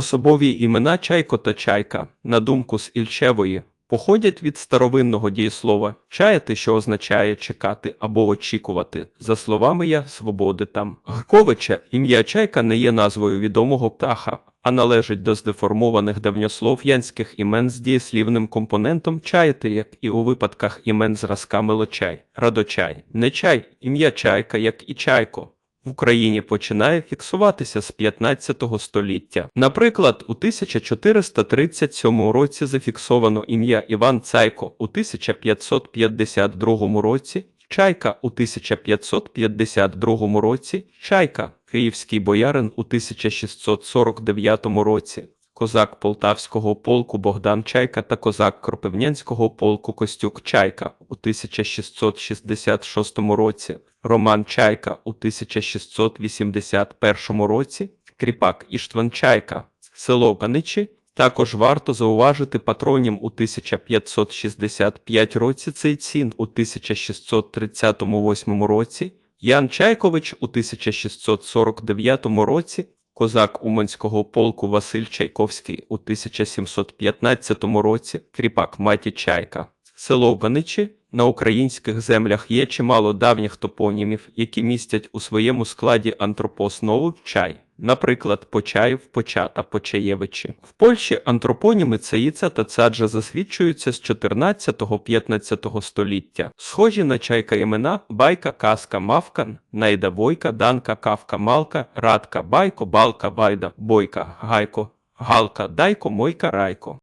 Особові імена чайко та чайка, на думку з Ільчевої, походять від старовинного дієслова чаяти, що означає чекати або очікувати. За словами я свободи там. Гковича ім'я чайка не є назвою відомого птаха, а належить до здеформованих давньослов'янських імен з дієслівним компонентом чаяти, як і у випадках імен зразка милочай, радочай, нечай, ім'я чайка, як і чайко. Україні починає фіксуватися з 15 століття. Наприклад, у 1437 році зафіксовано ім'я Іван Цайко, у 1552 році Чайка у 1552 році, Чайка, київський боярин у 1649 році, козак Полтавського полку Богдан Чайка та козак Кропивнянського полку Костюк Чайка у 1666 році, Роман Чайка у 1681 році, Кріпак Іштван Чайка, село Каничі, також варто зауважити патронім у 1565 році. Цей цін у 1638 році, Ян Чайкович у 1649 році, козак Уманського полку Василь Чайковський у 1715 році, кріпак Маті Чайка. Село Ганичі на українських землях є чимало давніх топонімів, які містять у своєму складі антропооснову чай, наприклад, Почаїв, Поча та Почаєвичі. В Польщі антропоніми Цаїца та Цаджа засвідчуються з 14-15 століття. Схожі на чайка імена Байка, Каска, Мавкан, Найда Бойка, Данка, Кавка, Малка, Радка, Байко, Балка, Байда, Бойка, Гайко, Галка, Дайко, Мойка, Райко.